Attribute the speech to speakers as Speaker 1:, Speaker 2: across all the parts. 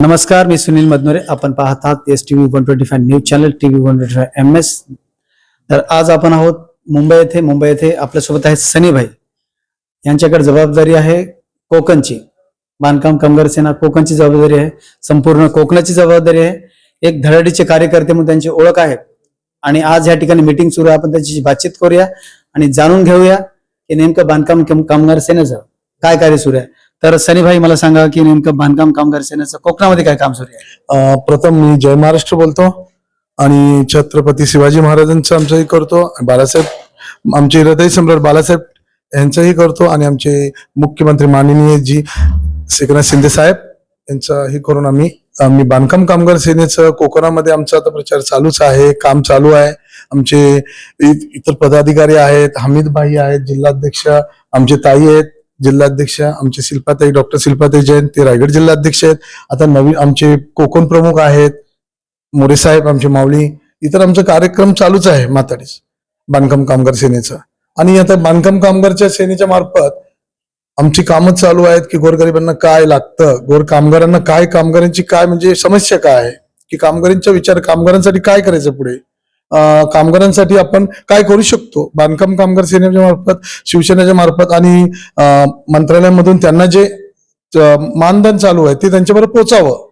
Speaker 1: नमस्कार मी सुनील मधनोरे आपण पाहत आहात S T V one twenty five news channel T V one twenty five M S तर आज आपण आहोत मुंबई येथे. मुंबई येथे आपल्यासोबत आहेत सनीभाई यांच्याकडे जबाबदारी आहे कोकणची. बांधकाम कामगार सेना कोकणची जबाबदारी आहे. संपूर्ण कोकणाची जबाबदारी आहे. एक धडाडीचे कार्यकर्ते म्हणून त्यांची ओळख आहे. आणि आज या ठिकाणी मीटिंग सुरू आहे. आपण त्यांची बातचीत करूया आणि जाणून घेऊया की नेमकं बांधकाम कामगार सेनेचं काय कार्य सुरू आहे. तर सनीभाई मला सांगा की नेमकं बांधकाम कामगार सेनेचं कोकणामध्ये काय काम सुरू आहे?
Speaker 2: प्रथम मी जय महाराष्ट्र बोलतो आणि छत्रपती शिवाजी महाराजांचं आमचंही करतो. बाळासाहेब आमचे हृदय सम्राट बाळासाहेब यांचंही करतो आणि आमचे मुख्यमंत्री माननीय जी एकनाथ शिंदे साहेब यांचाही करून आम्ही आम्ही बांधकाम कामगार सेनेचं कोकणामध्ये आमचा आता प्रचार चालूच आहे काम चालू आहे. आमचे इ- इतर पदाधिकारी आहेत हमीद भाई आहेत जिल्हाध्यक्ष आमचे ताई आहेत. जिल्हाध्यक्ष आमचे शिल्पाताई डॉक्टर शिल्पाताई जैन ते रायगड जिल्हाध्यक्ष आहेत. आता नवीन आमचे कोकण प्रमुख आहेत मोरे साहेब आमचे माऊली इतर आमचा कार्यक्रम चालूच आहे माताडीस बांधकाम कामगार सेनेचा. आणि आता बांधकाम कामगारच्या सेनेच्या मार्फत आमची कामच चालू आहेत की गोरगरिबांना काय लागतं गोर कामगारांना काय कामगारांची काय म्हणजे समस्या काय आहे की कामगारांचा विचार कामगारांसाठी काय करायचं पुढे? कामगारांसाठी आपण काय करू शकतो? बांधकाम कामगार सेनेच्या मार्फत शिवसेनेच्या मार्फत आणि मंत्रालयामधून त्यांना जे मानधन चालू आहे ते त्यांच्याबरोबर पोचावं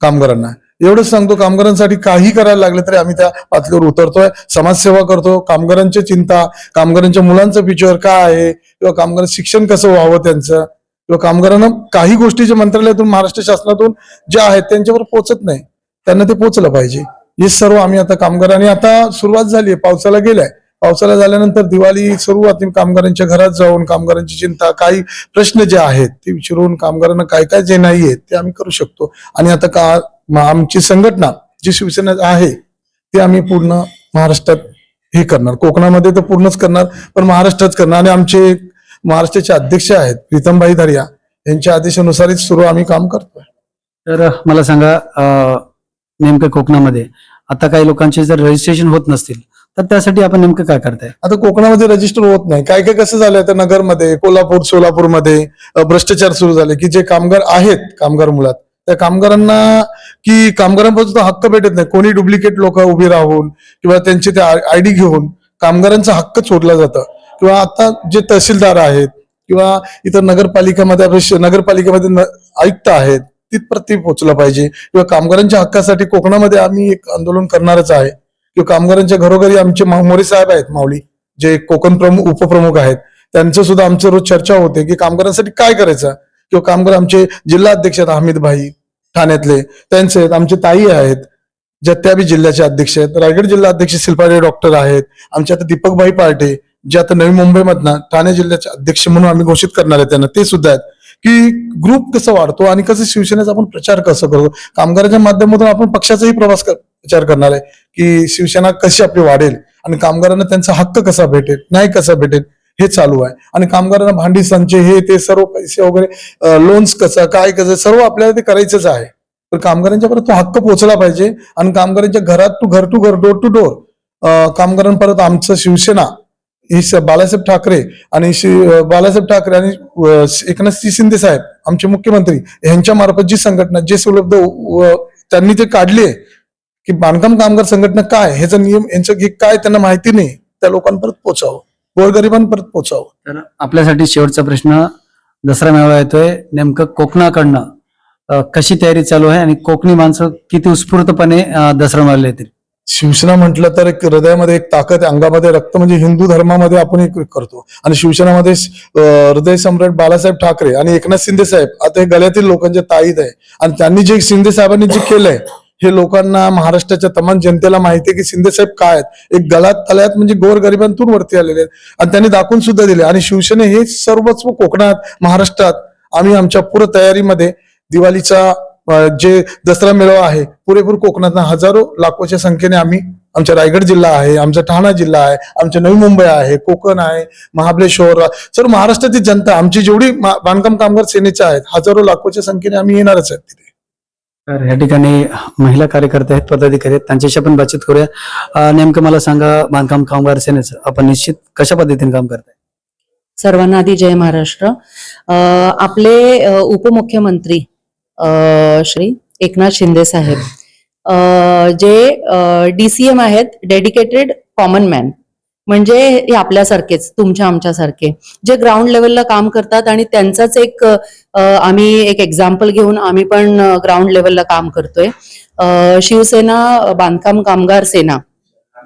Speaker 2: कामगारांना. एवढंच सांगतो कामगारांसाठी काही करायला लागले तरी आम्ही त्या पातळीवर उतरतोय. समाजसेवा करतो. कामगारांची चिंता कामगारांच्या मुलांचं फ्युचर काय आहे? किंवा कामगार शिक्षण कसं व्हावं त्यांचं? किंवा कामगारांना काही गोष्टी जे मंत्रालयातून महाराष्ट्र शासनातून ज्या आहेत त्यांच्यावर पोचत नाही. त्यांना ते पोचलं पाहिजे. हे सर्व आम्ही आता कामगारांनी आता सुरुवात झाली आहे पावसाला गेलाय. पावसाला झाल्यानंतर दिवाळी सुरुवात कामगारांच्या घरात जाऊन कामगारांची चिंता काही प्रश्न जे आहेत ते विचारून कामगारांना काय काय जे नाही आहेत ते आम्ही करू शकतो. आणि आता का आमची संघटना जी शिवसेना आहे ते आम्ही पूर्ण महाराष्ट्रात हे करणार. कोकणामध्ये तर पूर्णच करणार पण महाराष्ट्रात करणार. आणि आमचे महाराष्ट्राचे अध्यक्ष आहेत प्रीतमभाई धरिया यांच्या आदेशानुसारच सुरू आम्ही काम करतोय.
Speaker 1: तर मला सांगा नेमकं कोकणामध्ये. आता काही लोकांचे जर रजिस्ट्रेशन होत नसतील तर त्यासाठी आपण नेमकं काय करताय?
Speaker 2: आता कोकणामध्ये रजिस्टर होत नाही. काय काय कसं झालंय तर नगरमध्ये? कोल्हापूर सोलापूरमध्ये भ्रष्टाचार सुरू झाले की जे कामगार आहेत कामगार मुलात त्या कामगारांना की कामगारांपासून हक्क भेटत नाही. कोणी डुप्लिकेट लोक उभी राहून किंवा त्यांचे ते आयडी घेऊन कामगारांचा हक्क चोरला जातं. किंवा आता जे तहसीलदार आहेत किंवा इतर नगरपालिकेमध्ये नगरपालिकेमध्ये आयुक्त आहेत तिथपर्यंत ते पाहिजे. किंवा कामगारांच्या हक्कासाठी कोकणामध्ये आम्ही एक आंदोलन करणारच आहे. किंवा कामगारांच्या घरोघरी आमचे मोरे साहेब आहेत माऊली जे कोकण प्रमुख उपप्रमुख आहेत. त्यांचं सुद्धा आमचं रोज चर्चा होते की कामगारांसाठी काय करायचं? किंवा कामगार आमचे जिल्हा अध्यक्ष आहेत हमीद भाई ठाण्यातले त्यांचे आहेत आमचे ताई आहेत जत्याबी जिल्ह्याचे अध्यक्ष आहेत रायगड जिल्हा अध्यक्ष शिल्पाडे डॉक्टर आहेत आमचे आता दीपकभाई पार्टे जे आता नवी मुंबईमधनं ठाणे जिल्ह्याचे अध्यक्ष म्हणून आम्ही घोषित करणार आहे त्यांना ते सुद्धा आहेत. की ग्रुप कसं वाढतो आणि कसं शिवसेनेचा आपण प्रचार कसं करतो? कामगारांच्या माध्यमातून आपण पक्षाचाही प्रवास कर- प्रचार करणार आहे की शिवसेना कशी आपली वाढेल आणि कामगारांना त्यांचा हक्क कसा भेटेल न्याय कसा भेटेल हे चालू आहे. आणि कामगारांना भांडी संचय हे ते सर्व पैसे वगैरे लोन्स कसं काय कसं सर्व आपल्याला ते करायचंच आहे. तर कामगारांच्या परत तो हक्क पोहोचला पाहिजे आणि कामगारांच्या घरात टू घर टू घर डोर टू डोर कामगारांपर्यंत आमचं शिवसेना ही बाळासाहेब ठाकरे आणि श्री बाळासाहेब ठाकरे आणि अं, श्री शिंदे साहेब आमचे मुख्यमंत्री यांच्या मार्फत जी संघटना जे सुलभ त्यांनी ते काढले की बांधकाम कामगार संघटना काय ह्याचा नियम यांचं काय त्यांना माहिती नाही त्या लोकांपर्यंत पोचावं. गोरगरिबांपर्यंत पोचावं.
Speaker 1: तर आपल्यासाठी शेवटचा प्रश्न दसरा मेळावा येतोय. नेमकं कोकणाकडनं कशी तयारी चालू आहे आणि कोकणी माणसं किती उत्स्फूर्तपणे दसरा मेळाव्याला येतील?
Speaker 2: शिवसेना म्हटलं तर एक हृदयामध्ये एक ताकद अंगामध्ये रक्त म्हणजे हिंदू धर्मामध्ये आपण एक करतो. आणि शिवसेनामध्ये हृदय सम्राट बाळासाहेब ठाकरे आणि एकनाथ शिंदे साहेब आता हे गळ्यातील लोकांचे ताईद आहे. आणि त्यांनी जे शिंदे साहेबांनी जे केलंय हे लोकांना महाराष्ट्राच्या तमाम जनतेला माहिती आहे की शिंदे साहेब काय आहेत. एक गळात तळ्यात म्हणजे गोर गरिबांतून वरती आलेले आहेत. आणि त्यांनी दाखवून सुद्धा दिले. आणि शिवसेने हे सर्वच कोकणात महाराष्ट्रात आम्ही आमच्या पूर्ण तयारीमध्ये दिवाळीचा जे दसरा मेळावा आहे पुरेपूर कोकणात हजारो लाखोच्या संख्येने आम्ही आमचा रायगड जिल्हा आहे आमचा ठाणा जिल्हा आहे आमच्या नवी मुंबई आहे कोकण आहे महाबळेश्वर सर्व महाराष्ट्रातील जनता आमची जेवढी बांधकाम कामगार सेनेच्या आहेत हजारो लाखोच्या संख्येने आम्ही येणारच आहेत तिथे.
Speaker 1: तर या ठिकाणी महिला कार्यकर्ते आहेत पदाधिकारी आहेत त्यांच्याशी आपण बातचीत करूया. नेमकं मला सांगा बांधकाम कामगार सेनेचं आपण निश्चित कशा पद्धतीने काम करताय?
Speaker 3: सर्वांना आधी जय महाराष्ट्र. आपले उपमुख्यमंत्री श्री एकनाथ शिंदे साहेब. जे डीसीएम आहेत डेडिकेटेड कॉमन मॅन म्हणजे हे आपल्यासारखेच तुमच्या आमच्यासारखे. जे ग्राउंड लेवलला काम करतात आणि त्यांचाच एक आम्ही एक एक्झाम्पल घेऊन आम्ही पण ग्राउंड लेवलला काम करतोय. शिवसेना बांधकाम कामगार सेना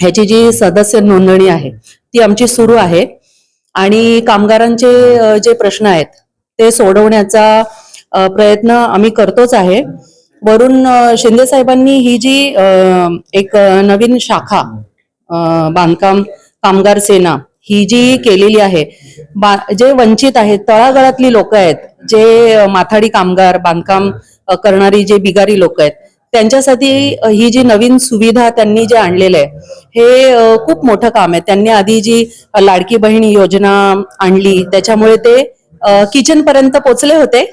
Speaker 3: ह्याची जी सदस्य नोंदणी आहे ती आमची सुरू आहे. आणि कामगारांचे जे प्रश्न आहेत ते सोडवण्याचा प्रयत्न आम्ही करतोच आहे. वरून शिंदे साहेबांनी ही जी एक नवीन शाखा बांधकाम कामगार सेना ही जी केलेली आहे बा- जे वंचित आहेत तळागाळातली लोक आहेत जे माथाडी कामगार बांधकाम करणारी जे बिगारी लोक आहेत त्यांच्यासाठी ही जी नवीन सुविधा त्यांनी जे आणलेलं आहे हे खूप मोठं काम आहे. त्यांनी आधी जी लाडकी बहीण योजना आणली त्याच्यामुळे ते किचन पर्यंत पोचले होते.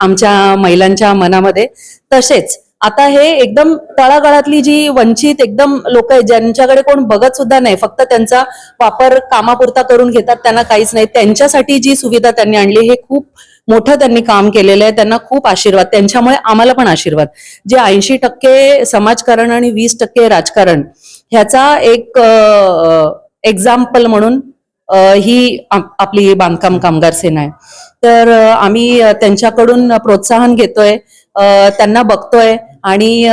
Speaker 3: आमच्या महिलांच्या मनामध्ये तसेच. आता हे एकदम तळागाळातली जी वंचित एकदम लोक आहेत ज्यांच्याकडे कोण बघत सुद्धा नाही फक्त त्यांचा वापर कामापुरता करून घेतात त्यांना काहीच नाही. त्यांच्यासाठी जी सुविधा त्यांनी आणली हे खूप मोठं त्यांनी काम केलेलं आहे. त्यांना खूप आशीर्वाद. त्यांच्यामुळे आम्हाला पण आशीर्वाद. जे ऐंशी टक्के समाजकारण आणि वीस टक्के राजकारण ह्याचा एक एक्झाम्पल म्हणून ही आपली बांधकाम कामगार सेना आहे. तर आम्ही त्यांच्याकडून प्रोत्साहन घेतोय त्यांना बघतोय आणि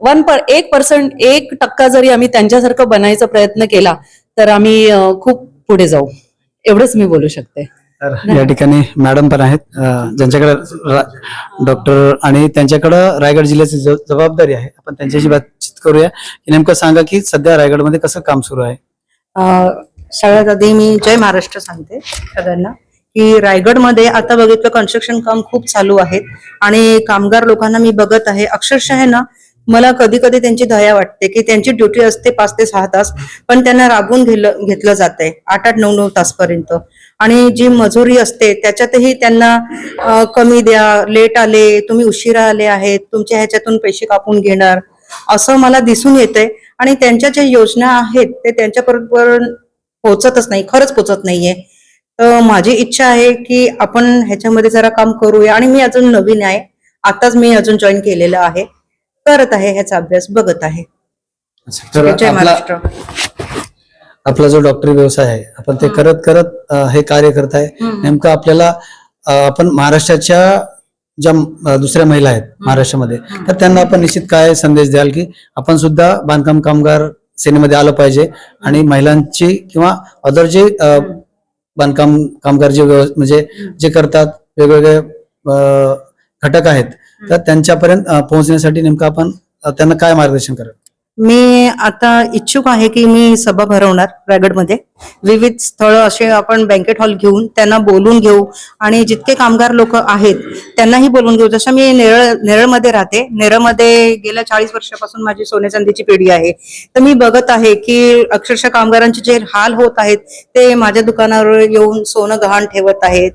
Speaker 3: वन पर एक पर्सेंट एक टक्का जरी आम्ही त्यांच्यासारखं बनायचा प्रयत्न केला तर आम्ही खूप पुढे जाऊ. एवढंच मी बोलू शकते.
Speaker 1: तर या ठिकाणी मॅडम पण आहेत. ज्यांच्याकडे डॉक्टर आणि त्यांच्याकडं रायगड जिल्ह्याची जबाबदारी आहे. आपण त्यांच्याशी बातचीत करूया. की नेमकं सांगा की सध्या रायगडमध्ये कसं काम सुरू आहे?
Speaker 4: सगळ्यात आधी मी जय महाराष्ट्र सांगते सगळ्यांना. की रायगडमध्ये आता बघितलं कन्स्ट्रक्शन काम खूप चालू आहेत आणि कामगार लोकांना मी बघत आहे. अक्षरशः आहे ना मला कधी कधी त्यांची दया वाटते की त्यांची ड्युटी असते पाच ते सहा तास पण त्यांना राबवून घेतलं घेतलं जात आहे आठ आठ नऊ नऊ तासपर्यंत. आणि जी मजुरी असते त्याच्यातही त्यांना कमी द्या लेट आले तुम्ही उशिरा आले आहेत तुमच्या ह्याच्यातून पैसे कापून घेणार असं मला दिसून येतंय. आणि त्यांच्या ज्या योजना आहेत ते त्यांच्याबरोबर पोहोचतच नाही खरंच पोहोचत नाहीये. तर माझी इच्छा आहे की आपण ह्याच्यामध्ये जरा काम करूया. आणि मी अजून नवीन आहे. आताच मी अजून जॉईन केलेलं आहे. करत आहे ह्याचा अभ्यास बघत आहे.
Speaker 1: तर
Speaker 4: जय
Speaker 1: आपला
Speaker 4: महाराष्ट्र.
Speaker 1: आपला जो डॉक्टरी व्यवसाय आहे आपण ते करत करत अं, हे कार्य करत आहे. नेमकं आपल्याला अं, आपण महाराष्ट्राच्या ज्या अं, दुसऱ्या महिला आहेत महाराष्ट्रामध्ये तर त्यांना आपण निश्चित काय संदेश द्याल की आपण सुद्धा बांधकाम कामगार सेनेमध्ये आलं पाहिजे. आणि महिलांची किंवा अदर जे अं, बांधकाम कामगार जे म्हणजे जे करतात वेगवेगळे घटक आहेत तर त्यांच्यापर्यंत पोहोचण्यासाठी नेमकं आपण त्यांना काय मार्गदर्शन कराल?
Speaker 4: मी आता इच्छुक आहे की मी सभा भरवणार रायगडमध्ये. विविध स्थळ असे आपण बँकेट हॉल घेऊन त्यांना बोलून घेऊ आणि जितके कामगार लोक आहेत त्यांनाही बोलून घेऊ. जसं मी नेरळ नेरळमध्ये राहते. नेरळमध्ये गेल्या चाळीस वर्षापासून माझी सोने चांदीची पिढी आहे. तर मी बघत आहे की अक्षरशः कामगारांचे जे हाल होत आहेत ते माझ्या दुकानावर येऊन सोनं गहाण ठेवत आहेत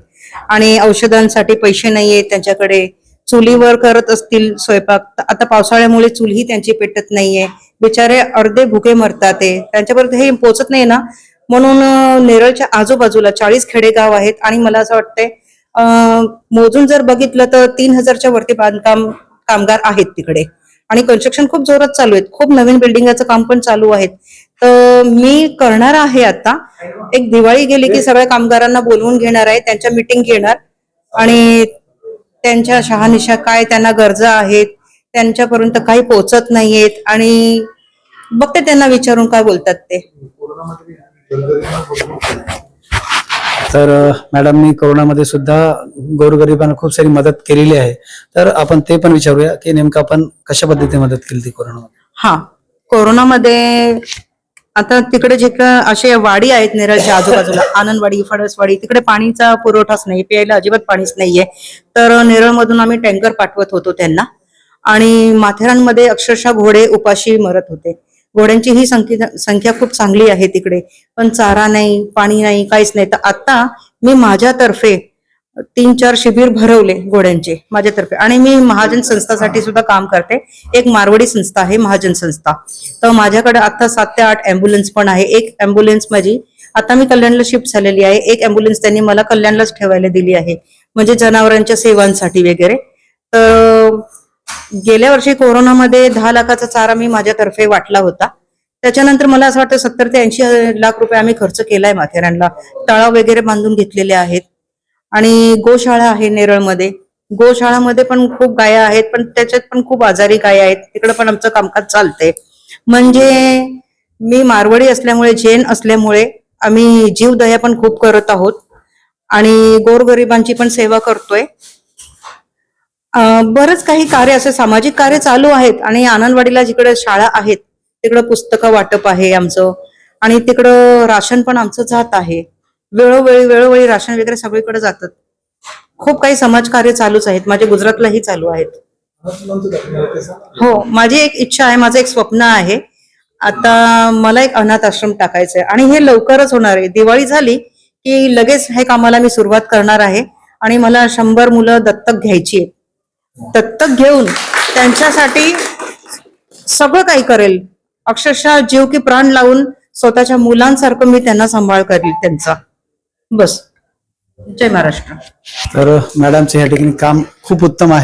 Speaker 4: आणि औषधांसाठी पैसे नाहीयेत त्यांच्याकडे. चुलीवर करत असतील स्वयंपाक आता पावसाळ्यामुळे चुलही त्यांची पेटत नाहीये. बिचारे अर्धे भुके मरतात ते. त्यांच्यापर्यंत हे पोचत नाही ना? म्हणून नेरळच्या आजूबाजूला चाळीस खेडेगाव आहेत आणि मला असं वाटतंय मोजून जर बघितलं तर तीन हजारच्या वरती बांधकाम कामगार आहेत तिकडे. आणि कन्स्ट्रक्शन खूप जोरात चालू आहेत. खूप नवीन बिल्डिंगाचं काम पण चालू आहेत. तर मी करणार आहे आता. एक दिवाळी गेली की सगळ्या कामगारांना बोलवून घेणार आहे. त्यांच्या मिटिंग घेणार. आणि त्यांच्या शहानिशा काय त्यांना गरजा आहेत त्यांच्यापर्यंत काही पोहोचत नाहीयेत आणि बघते त्यांना विचारून काय बोलतात ते?
Speaker 1: तर अ, मॅडमनी कोरोनामध्ये सुद्धा गोरगरिबांना खूप सारी मदत केलेली आहे. तर आपण ते पण विचारूया की नेमकं आपण कशा पद्धतीने मदत केली ती कोरोनामध्ये?
Speaker 4: हा. कोरोनामध्ये आता तिकडे जे का असे वाडी आहेत नेरळच्या आजूबाजूला आनंदवाडी फडसवाडी तिकडे पाणीचा पुरवठाच नाही प्यायला अजिबात पाणीच नाहीये. तर नेरळमधून आम्ही टँकर पाठवत होतो त्यांना. आणि माथेरानमध्ये अक्षरशः घोडे उपाशी मरत होते. घोड्यांची ही संख्या संख्या खूप चांगली आहे तिकडे. पण चारा नाही पाणी नाही काहीच नाही. तर आता मी माझ्यातर्फे तीन चार शिबिर भरवले घोड्यांचे माझ्यातर्फे. आणि मी महाजन संस्थासाठी सुद्धा काम करते. एक मारवाडी संस्था आहे महाजन संस्था. तर माझ्याकडे आता सात ते आठ अँब्युलन्स पण आहे. एक अँब्युलन्स माझी आता मी कल्याणला शिफ्ट झालेली आहे. एक अँब्युलन्स त्यांनी मला कल्याणलाच ठेवायला दिली आहे. म्हणजे जनावरांच्या सेवांसाठी वगैरे. तर गेल्या वर्षी कोरोनामध्ये दहा लाखाचा चारा मी माझ्यातर्फे वाटला होता. त्याच्यानंतर मला असं वाटतं सत्तर ते ऐंशी लाख रुपये आम्ही खर्च केलाय माथेरानला. तळाव वगैरे बांधून घेतलेले आहेत. आणि गोशाळा आहे नेरळमध्ये. गोशाळामध्ये पण खूप गाया आहेत पण त्याच्यात पण खूप आजारी गाया आहेत. तिकडे पण आमचं कामकाज चालतंय. म्हणजे मी मारवाडी असल्यामुळे जैन असल्यामुळे आम्ही जीवदया पण खूप करत आहोत. आणि गोरगरिबांची पण सेवा करतोय. बरंच काही कार्य असे सामाजिक कार्य चालू आहेत आणि आनंदवाडीला जिकडे शाळा आहेत तिकडं पुस्तकं वाटप आहे आमचं. आणि तिकडं राशन पण आमचं जात आहे. वेळोवेळी वेळोवेळी राशन वगैरे सगळीकडे जातात. खूप काही समाजकार्य चालूच आहेत. माझे गुजरातलाही चालू आहेत. हो माझी एक इच्छा आहे माझं एक स्वप्न आहे. आता मला एक अनाथ आश्रम टाकायचं आहे आणि हे लवकरच होणार आहे. दिवाळी झाली की लगेच हे कामाला मी सुरुवात करणार आहे. आणि मला शंभर मुलं दत्तक घ्यायची आहेत. दत्तक घेऊन त्यांच्यासाठी सगळं काही करेल. अक्षरशः जीव की प्राण लावून स्वतःच्या मुलांसारखं मी त्यांना सांभाळ करेल त्यांचा. बस. जय महाराष्ट्र.
Speaker 1: तर मॅडमचं या ठिकाणी काम खूप उत्तम आहे.